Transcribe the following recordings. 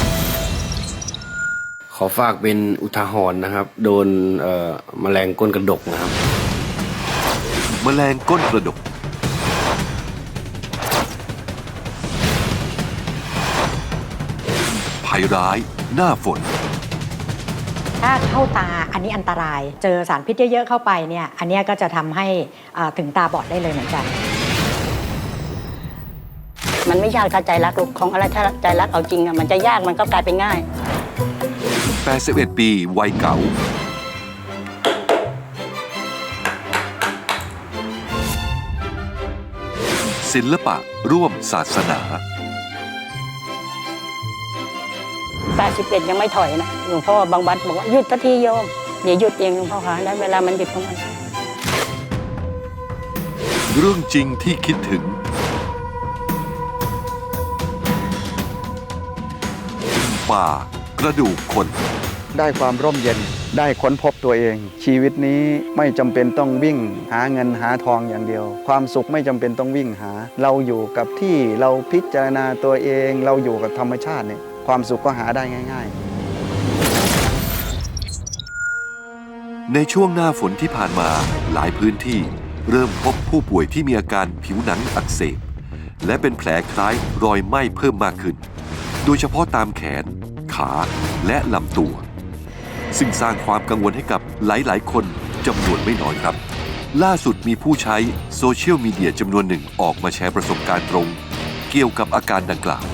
ข อฝากเป็นอุทาหรณ์นะครับ โดนเอ่อแมลงก้นกระดกนะครับ แมลงก้นกระดก ภัยร้ายหน้าฝน ถ้าเข้าตาอันนี้อันตราย เจอสารพิษเยอะๆเข้าไปเนี่ย อันเนี้ยก็จะทำให้อ่าถึงตาบอดได้เลยเหมือนกัน มันไม่ยากถ้าใจรักลูกของอะไรถ้าใจรักเอาจริงอะมันจะยากมันก็กลายเป็นง่าย 81 ปี วัยเก่า ศิลปะร่วมศาสนา 81 ยังไม่ถอยนะ หลวงพ่อบางบัดบอกว่า หยุดทันทีโยม เดี๋ยวหยุดเองหลวงพ่อคะแล้วเวลามันหยุดของมัน เรื่องจริงที่คิดถึง ป่า กระดูกคน ได้ความร่มเย็นได้ค้นพบตัวเอง ชีวิตนี้ไม่จำเป็นต้องวิ่ง หาเงินหาทองอย่างเดียว ความสุขไม่จำเป็นต้องวิ่งหา เราอยู่กับที่เราพิจารณาตัวเอง เราอยู่กับธรรมชาติเนี่ยความสุขก็หาได้ง่าย ๆ ในช่วงหน้าฝนที่ผ่านมาหลายพื้นที่ เริ่มพบผู้ป่วยที่มีอาการผิวหนังอักเสบและเป็นแผลคล้ายรอยไหม้เพิ่มมากขึ้น โดยเฉพาะตามแขน ขาและลำตัว ซึ่งสร้างความกังวลให้กับหลายๆ คนจำนวนไม่น้อยครับ ล่าสุดมีผู้ใช้โซเชียลมีเดียจำนวนหนึ่งออกมาแชร์ประสบการณ์ตรง เกี่ยวกับอาการดังกล่าว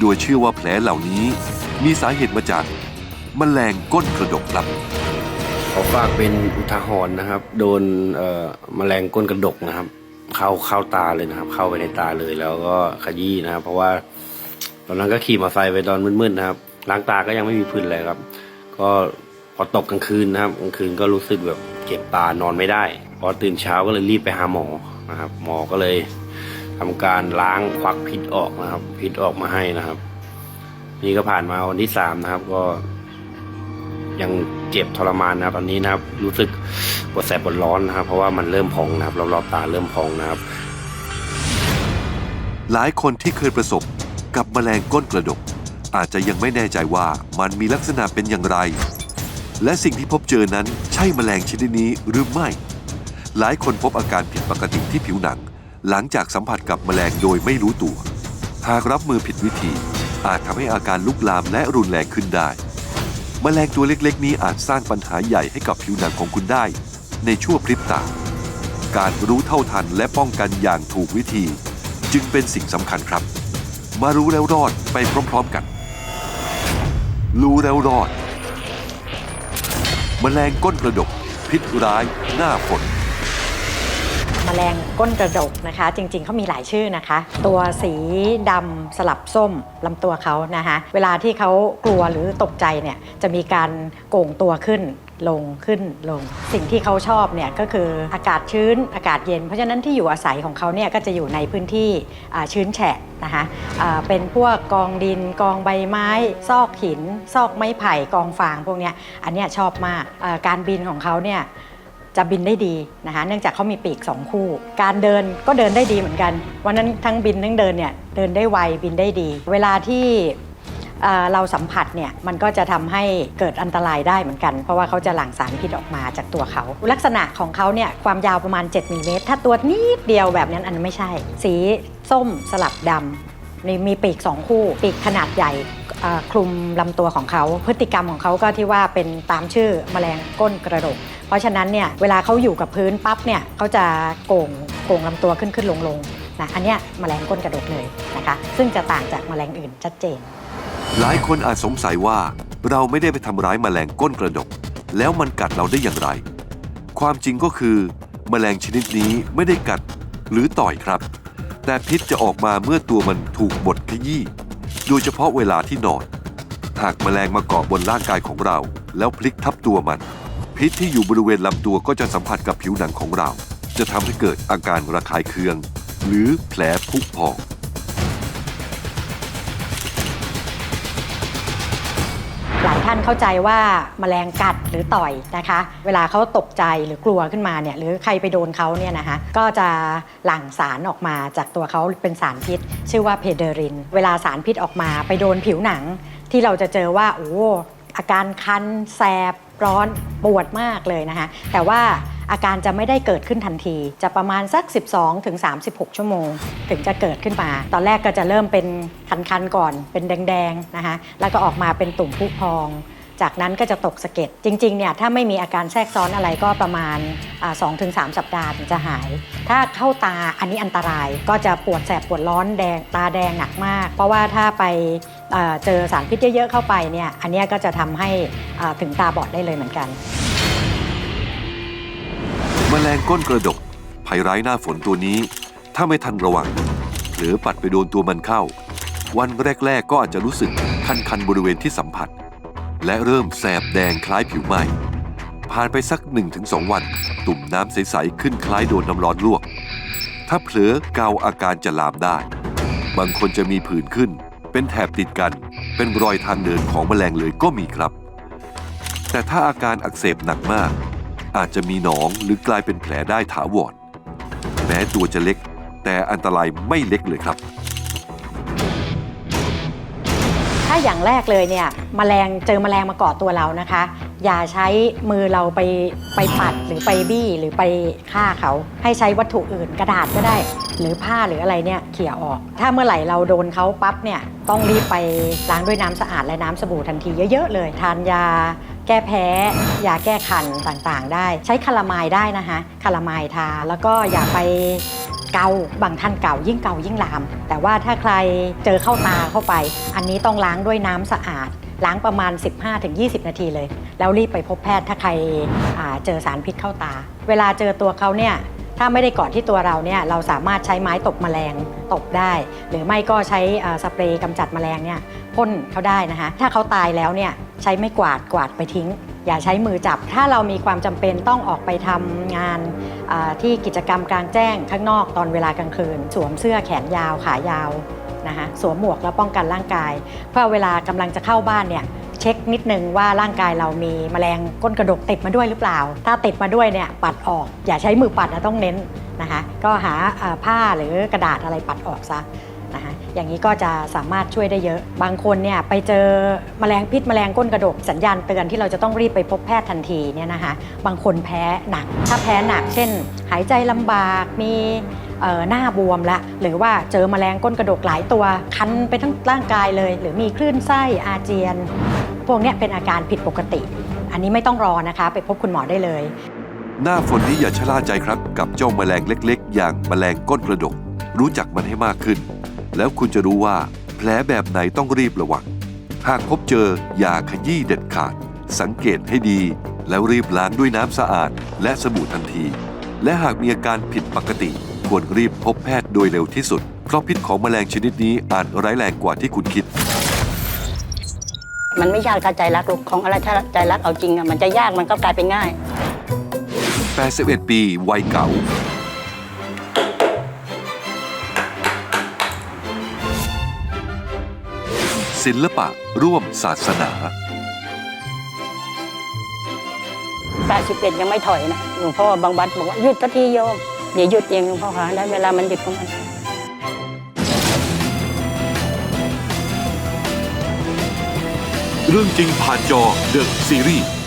โดยเชื่อว่าแผลเหล่านี้มีสาเหตุมาจากแมลงก้นกระดกครับขอฝากเป็นอุทาหรณ์นะครับ โดนเอ่อแมลงก้นกระดกนะครับ เข้าเข้าตาเลยนะครับ เข้าไปในตาเลยแล้วก็ขยี้นะครับ เพราะว่าตอนนั้นก็ขี่มอเตอร์ไซค์ไปตอนมืดๆนะครับ ล้างตาก็ยังไม่มีพื้นเลยครับ ก็พอตกกลางคืนนะครับกลางคืนก็รู้สึกแบบเจ็บตานอนไม่ได้ พอตื่นเช้าก็เลยรีบไปหาหมอนะครับ หมอก็เลยทำการล้างควักพิษออกนะครับ พิษออกมาให้นะครับ นี่ก็ผ่านมาวันที่สามนะครับ ก็ ยังเจ็บทรมานนะครับ ตอนนี้นะครับ รู้สึกปวดแสบปวดร้อนนะครับ เพราะว่ามันเริ่มพองนะครับรอบๆตาเริ่มพองนะครับ หลายคนที่เคยประสบกับแมลงก้นกระดก อาจจะยังไม่แน่ใจว่ามันมีลักษณะเป็นอย่างไร และสิ่งที่พบเจอนั้นใช่แมลงชนิดนี้หรือไม่ หลายคนพบอาการผิดปกติที่ผิวหนัง หลังจากสัมผัสกับแมลงโดยไม่รู้ตัว หากรับมือผิดวิธี อาจทำให้อาการลุกลามและรุนแรงขึ้นได้ แมลงตัวเล็กๆ นี้อาจสร้างปัญหาใหญ่ให้กับผิวหนังของคุณได้ ในชั่วพริบตา การรู้เท่าทันและป้องกันอย่างถูกวิธี จึงเป็นสิ่งสำคัญครับ มารู้แล้วรอดไปพร้อมๆกัน รู้แล้วรอดแมลงก้นกระดก พิษร้ายหน้าฝนแมลงก้นกระดกนะคะ จริงๆเขามีหลายชื่อนะคะ ตัวสีดำสลับส้มลำตัวเขานะคะ เวลาที่เขากลัวหรือตกใจเนี่ยจะมีการโก่งตัวขึ้น ลงขึ้นลง สิ่งที่เขาชอบเนี่ยก็คืออากาศชื้นอากาศเย็น เพราะฉะนั้นที่อยู่อาศัยของเขาเนี่ยก็จะอยู่ในพื้นที่ชื้นแฉะนะคะเป็นพวกกองดินกองใบไม้ ซอกหิน ซอกไม้ไผ่กองฟางพวกเนี้ยอันเนี้ยชอบมากการบินของเขาเนี่ยจะบินได้ดีนะคะเนื่องจากเขามีปีกสองคู่ การเดินก็เดินได้ดีเหมือนกัน วันนั้นทั้งบินทั้งเดินเนี่ยเดินได้ไวบินได้ดี เวลาที่ เราสัมผัสเนี่ยมันก็จะทำให้เกิดอันตรายได้เหมือนกัน เพราะว่าเขาจะหลั่งสารพิษออกมาจากตัวเขา ลักษณะของเขาเนี่ยความยาวประมาณ 7มิลลิเมตรถ้าตัวนิดเดียวแบบนั้นอันนั้นไม่ใช่ สีส้มสลับดำนี่มีปีกสองคู่ ปีกขนาดใหญ่คลุมลำตัวของเขา พฤติกรรมของเขาก็ที่ว่าเป็นตามชื่อแมลงก้นกระดก เพราะฉะนั้นเนี่ยเวลาเขาอยู่กับพื้นปั๊บเนี่ยเขาจะโก่งโก่งลำตัวขึ้นขึ้นลงลงนะอันเนี้ยแมลงก้นกระดกเลยนะคะ ซึ่งจะต่างจากแมลงอื่นชัดเจน หลายคนอาจสงสัยว่าเราไม่ได้ไปทำร้ายแมลงก้นกระดก แล้วมันกัดเราได้อย่างไร ความจริงก็คือแมลงชนิดนี้ไม่ได้กัดหรือต่อยครับ แต่พิษจะออกมาเมื่อตัวมันถูกบดขยี้โดยเฉพาะเวลาที่นอน หากแมลงมาเกาะบนร่างกายของเรา แล้วพลิกทับตัวมันพพิษที่อยู่บริเวณลำตัวก็จะสัมผัสกับผิวหนังของเรา จะทำให้เกิดอาการระคายเคือง หรือแผลผุพอง หลายท่านเข้าใจว่าแมลงกัดหรือต่อยนะคะ เวลาเขาตกใจหรือกลัวขึ้นมาเนี่ยหรือใครไปโดนเขาเนี่ยนะคะก็จะหลั่งสารออกมาจากตัวเขาเป็นสารพิษ ชื่อว่าเพเดริน เวลาสารพิษออกมาไปโดนผิวหนัง ที่เราจะเจอว่าโอ้อาการคันแสบ ร้อนปวดมากเลยนะคะ แต่ว่าอาการจะไม่ได้เกิดขึ้นทันที จะประมาณสัก 12ถึง36 ชั่วโมง ถึงจะเกิดขึ้นมา ตอนแรกก็จะเริ่มเป็นคันๆก่อนเป็นแดงๆนะคะแล้วก็ออกมาเป็นตุ่มพุพอง จากนั้นก็จะตกสะเก็ดจริงๆเนี่ยถ้าไม่มีอาการแทรกซ้อนอะไรก็ประมาณสองถึงสสัปดาห์ถึงจะหาย ถ้าเข้าตาอันนี้อันตรายก็จะปวดแสบปวดร้อนแดงตาแดงหนักมาก เพราะว่าถ้าไปเจอสารพิษเยอะๆเข้าไปเนี่ยอันนี้ก็จะทำให้ถึงตาบอดได้เลยเหมือนกันแมลงก้นกระดกภัยร้ายหน้าฝนตัวนี้ ถ้าไม่ทันระวัง หรือปัดไปโดนตัวมันเข้า วันแรก ๆ ก็อาจจะรู้สึกคันๆบริเวณที่สัมผัส และเริ่มแสบแดงคล้ายผิวไหม้ผ่านไปสัก 1-2 วัน ตุ่มน้ำใส ๆ ขึ้นคล้ายโดนน้ำร้อนลวก ถ้าเผลอเกาอาการจะลามได้ บางคนจะมีผื่นขึ้น เป็นแถบติดกัน เป็นรอยทางเดินของแมลงเลยก็มีครับ แต่ถ้าอาการอักเสบหนักมาก อาจจะมีหนองหรือกลายเป็นแผลได้ถาวรแม้ตัวจะเล็ก แต่อันตรายไม่เล็กเลยครับ ถ้าอย่างแรกเลยเนี่ยมแมลงเจอมแมลงมาเกาะตัวเรานะคะ อย่าใช้มือเราไปไปปัดหรือไปบี้หรือไปฆ่าเขา ให้ใช้วัตถุอื่นกระดาษก็ได้ หรือผ้าหรืออะไรเนี่ยเขี่ยออก ถ้าเมื่อไหร่เราโดนเขาปั๊บเนี่ยต้องรีบไปล้างด้วยน้ำสะอาดและน้ำสบู่ทันทีเยอะ ๆ เลย ทานยาแก้แพ้ยาแก้คันต่างๆ ได้ ใช้คาลามายได้นะคะคาลามายทาแล้วก็อย่าไป เกาบางท่านเก่ายิ่งเก่ายิ่งลาม แต่ว่าถ้าใครเจอเข้าตาเข้าไป อันนี้ต้องล้างด้วยน้ำสะอาด ล้างประมาณ 15-20 นาทีเลย แล้วรีบไปพบแพทย์ถ้าใครเจอสารพิษเข้าตา เวลาเจอตัวเขาเนี่ยถ้าไม่ได้กาะที่ตัวเราเนี่ยเราสามารถใช้ไม้ตบแมลงตบได้ หรือไม่ก็ใช้สเปรย์กำจัดแมลงเนี่ยพ่นเขาได้นะคะถ้าเขาตายแล้วเนี่ยใช้ไม่กวาดกวาดไปทิ้ง อย่าใช้มือจับ ถ้าเรามีความจำเป็นต้องออกไปทำงานอ่าที่กิจกรรมกลางแจ้งข้างนอกตอนเวลากลางคืน สวมเสื้อแขนยาวขายาวนะคะสวมหมวกแล้วป้องกันร่างกาย เพื่อเวลากำลังจะเข้าบ้านเนี่ยเช็คนิดนึงว่าร่างกายเรามีแมลงก้นกระดกติดมาด้วยหรือเปล่า ถ้าติดมาด้วยเนี่ยปัดออกอย่าใช้มือปัดนะต้องเน้นนะคะก็หาอ่าผ้าหรือกระดาษอะไรปัดออกซะ นะคะอย่างนี้ก็จะสามารถช่วยได้เยอะ บางคนเนี่ยไปเจอแมลงพิษแมลงก้นกระดกสัญญาณเตือนที่เราจะต้องรีบไปพบแพทย์ทันทีเนี่ยนะคะบางคนแพ้หนัก ถ้าแพ้หนัก เช่น หายใจลำบากมีหน้าบวมละหรือว่าเจอแมลงก้นกระดกหลายตัว คันไปทั้งร่างกายเลย หรือมีคลื่นไส้อาเจียน พวกนี้เป็นอาการผิดปกติ อันนี้ไม่ต้องรอนะคะ ไปพบคุณหมอได้เลย หน้าฝนนี้อย่าชะล่าใจครับ กับเจ้าแมลงเล็ก ๆ อย่างแมลงก้นกระดก รู้จักมันให้มากขึ้น แล้วคุณจะรู้ว่าแผลแบบไหนต้องรีบระวัง หากพบเจออย่าขยี้เด็ดขาด สังเกตให้ดี แล้วรีบล้างด้วยน้ำสะอาด และสบู่ทันที และหากมีอาการผิดปกติ ควรรีบพบแพทย์โดยเร็วที่สุด เพราะพิษของแมลงชนิดนี้อาจร้ายแรงกว่าที่คุณคิด มันไม่ยากถ้าใจรักลูกของอะไรถ้าใจรักเอาจริงอะมันจะยากมันก็กลายเป็นง่าย 81 ปี วัยเก่า ศิลปะร่วมศาสนา 81 ยังไม่ถอยนะ หลวงพ่อบางบัดบอกว่าหยุดทันทีโยมเดี๋ยวหยุดเองหลวงพ่อคะได้เวลามันหยุดของมัน เรื่องจริงผ่านจอ The Series